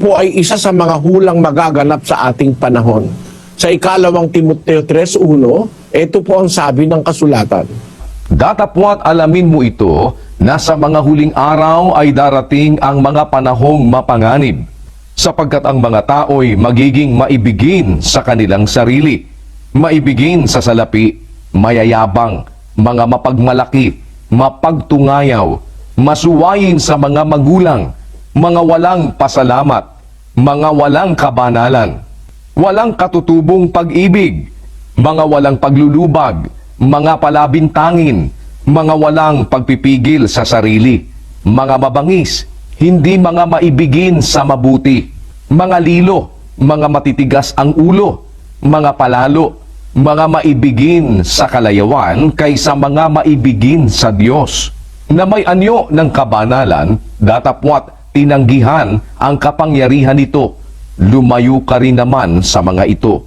po ay isa sa mga hulang magaganap sa ating panahon. Sa ikalawang Timoteo 3.1, ito po ang sabi ng kasulatan. Datapwat alamin mo ito na sa mga huling araw ay darating ang mga panahong mapanganib, sapagkat ang mga tao'y magiging maibigin sa kanilang sarili, maibigin sa salapi, mayayabang, mga mapagmalaki, mapagtungayaw, masuwayin sa mga magulang, mga walang pasalamat, mga walang kabanalan, walang katutubong pag-ibig, mga walang paglulubag, mga palabintangin, mga walang pagpipigil sa sarili, mga mabangis, hindi mga maibigin sa mabuti, mga lilo, mga matitigas ang ulo, mga palalo, mga maibigin sa kalayawan kaysa mga maibigin sa Diyos, na may anyo ng kabanalan, datapwat tinanggihan ang kapangyarihan nito, lumayo ka rin naman sa mga ito.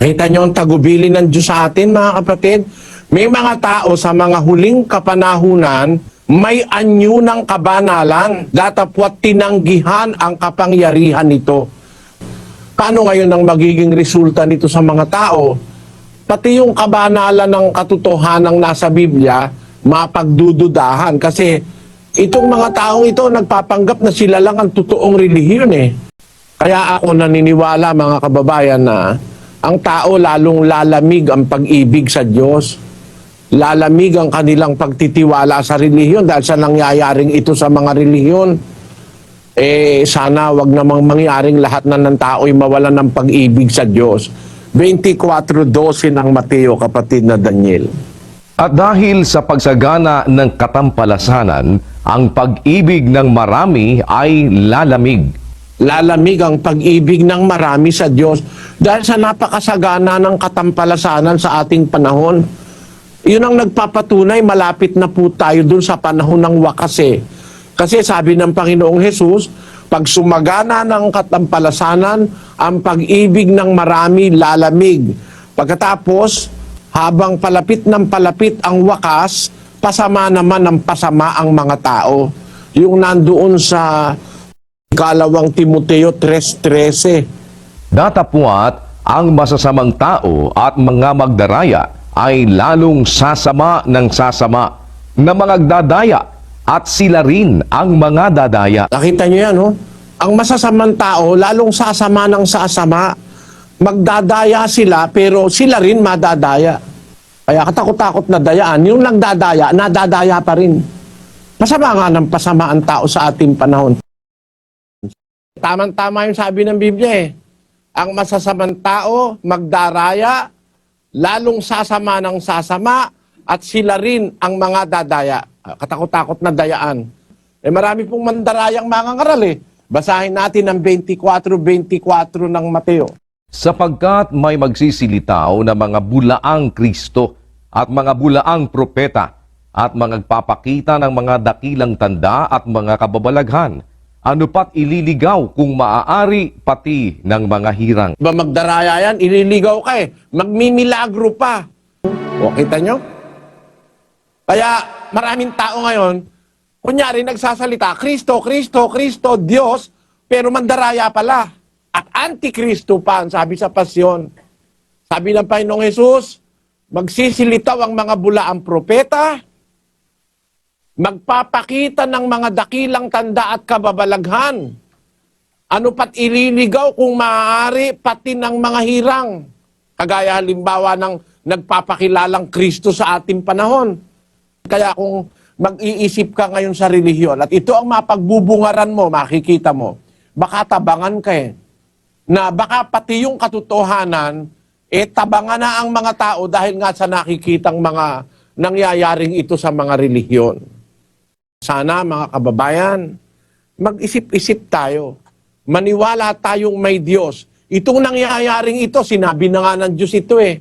Kita niyo ang tagubili ng Diyos sa atin, mga kapatid. May mga tao sa mga huling kapanahunan, may anyo ng kabanalan, datapwat tinanggihan ang kapangyarihan nito. Paano ngayon ang magiging resulta nito sa mga tao? Pati yung kabanalan ng katotohanan nasa Biblia, mapagdududahan. Kasi itong mga taong ito, nagpapanggap na sila lang ang totoong relihiyon eh. Kaya ako naniniwala mga kababayan na ang tao lalong lalamig ang pag-ibig sa Diyos. Lalamig ang kanilang pagtitiwala sa relihiyon dahil sa nangyayaring ito sa mga relihiyon. Eh, sana wag namang mangyaring lahat na ng tao'y mawalan ng pag-ibig sa Diyos. 24.12 ng Mateo, kapatid na Daniel. At dahil sa pagsagana ng katampalasanan, ang pag-ibig ng marami ay lalamig. Lalamig ang pag-ibig ng marami sa Diyos dahil sa napakasagana ng katampalasanan sa ating panahon. Yun ang nagpapatunay, malapit na po tayo dun sa panahon ng wakas eh. Kasi sabi ng Panginoong Hesus, pag sumagana ng katampalasanan, ang pag-ibig ng marami lalamig. Pagkatapos, habang palapit ng palapit ang wakas, pasama naman ng pasama ang mga tao. Yung nandoon sa Kalawang Timoteo 3.13. Datapwat, ang masasamang tao at mga magdaraya ay lalong sasama ng sasama na mga dadaya at sila rin ang mga dadaya. Nakita nyo yan, no? Ang masasamang tao, lalong sasama ng sasama. Magdadaya sila, pero sila rin madadaya. Kaya katakot-takot na dayaan. Yung nagdadaya, nadadaya pa rin. Pasama nga ng pasama ang tao sa ating panahon. Tamang-tama yung sabi ng Biblia eh. Ang masasamang tao, magdaraya, lalong sasama ng sasama, at sila rin ang mga dadaya. Ah, Katakot-takot na dayaan. Eh marami pong mandarayang mga ngaral eh. Basahin natin ang 24-24 ng Mateo. Sapagkat may magsisilitaw na mga bulaang Kristo at mga bulaang propeta at mga nagpapakita ng mga dakilang tanda at mga kababalaghan. Ano pat ililigaw kung maaari pati ng mga hirang. Ba magdaraya yan, ililigaw ka eh. Magmimilagro pa. O, kita nyo? Kaya maraming tao ngayon, kunyari nagsasalita, Kristo, Kristo, Kristo, Diyos, pero mandaraya pala. Antikristo pa, ang sabi sa pasyon. Sabi ng Panginoong Jesus, magsisilitaw ang mga bulaang propeta, magpapakita ng mga dakilang tanda at kababalaghan. Ano pat ililigaw kung maaari pati ng mga hirang. Kagaya halimbawa ng nagpapakilalang Kristo sa ating panahon. Kaya kung mag-iisip ka ngayon sa relihiyon at ito ang mapagbubungaran mo, makikita mo, baka tabangan ka eh. Na baka pati yung katotohanan, eh tabangan na ang mga tao dahil nga sa nakikitang mga nangyayaring ito sa mga relihiyon. Sana mga kababayan, mag-isip-isip tayo. Maniwala tayong may Diyos. Itong nangyayaring ito, sinabi na nga ng Diyos ito eh.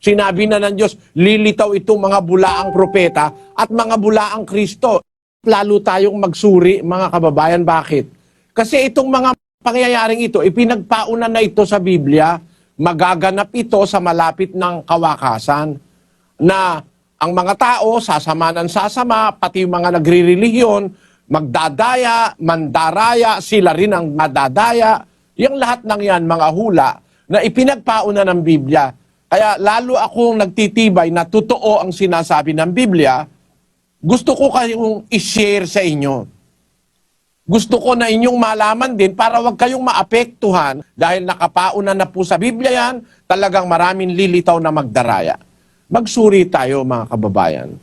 Sinabi na ng Diyos, lilitaw itong mga bulaang propeta at mga bulaang Kristo. Lalo tayong magsuri, mga kababayan. Bakit? Kasi itong mga pangyayaring ito, ipinagpaunan na ito sa Biblia, magaganap ito sa malapit ng kawakasan na ang mga tao, sasama ng sasama, pati mga nagre-relihiyon, magdadaya, mandaraya, sila rin ang madadaya. Yung lahat ng yan, mga hula, na ipinagpauna ng Biblia. Kaya lalo akong nagtitibay na totoo ang sinasabi ng Biblia, gusto ko kayong i-share sa inyo. Gusto ko na inyong malaman din para wag kayong maapektuhan dahil nakapauna na po sa Biblia yan, talagang maraming lilitaw na magdaraya. Magsuri tayo mga kababayan.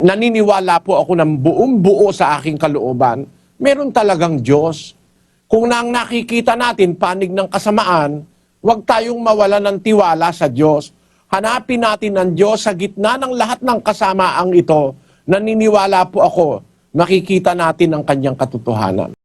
Naniniwala po ako ng buong buo sa aking kalooban, meron talagang Diyos. Kung nang nakikita natin panig ng kasamaan, huwag tayong mawala ng tiwala sa Diyos. Hanapin natin ang Diyos sa gitna ng lahat ng kasamaang ito. Naniniwala po ako, makikita natin ang kanyang katotohanan.